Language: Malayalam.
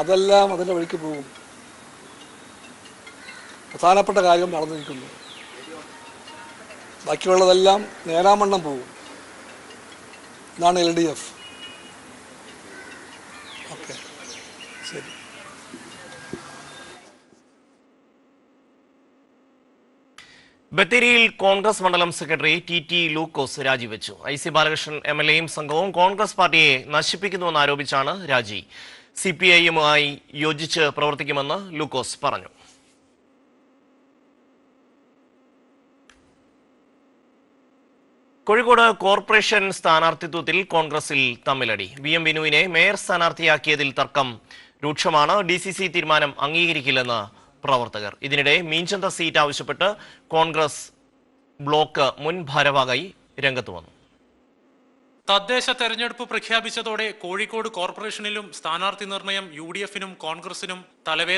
അതെല്ലാം അതിന്റെ വഴിക്ക് പോകും. പ്രധാനപ്പെട്ട കാര്യം നടന്നിരിക്കുന്നു ബാക്കിയുള്ളതെല്ലാം നേരാമണ്ണം പോകും. ഇതാണ് എൽ ഡി എഫ്. ഓക്കെ. ശരി. ബത്തേരിയിൽ കോൺഗ്രസ് മണ്ഡലം സെക്രട്ടറി ടി ടി ലൂക്കോസ് രാജിവെച്ചു. I C Balakrishnan M L എയും സംഘവും കോൺഗ്രസ് പാർട്ടിയെ നശിപ്പിക്കുന്നുവെന്ന് ആരോപിച്ചാണ് രാജി. സി പി ഐയുമായി യോജിച്ച് പ്രവർത്തിക്കുമെന്ന് ലൂക്കോസ് പറഞ്ഞു. കോഴിക്കോട് കോർപ്പറേഷൻ സ്ഥാനാർത്ഥിത്വത്തിൽ കോൺഗ്രസിൽ തമ്മിലടി. വി എം ബിനുവിനെ മേയർ സ്ഥാനാർത്ഥിയാക്കിയതിൽ തർക്കം രൂക്ഷമാണ്. ഡി സി സി തീരുമാനം അംഗീകരിക്കില്ലെന്ന് പ്രവർത്തകർ. ഇതിനിടെ മീൻചന്ത സീറ്റ് ആവശ്യപ്പെട്ട് കോൺഗ്രസ് ബ്ലോക്ക് മുൻ ഭാരവാഹി രംഗത്ത് വന്നു. തദ്ദേശ തെരഞ്ഞെടുപ്പ് പ്രഖ്യാപിച്ചതോടെ കോഴിക്കോട് കോർപ്പറേഷനിലും സ്ഥാനാർത്ഥി നിർണയം യു ഡി എഫിനും കോൺഗ്രസിനും തലവേ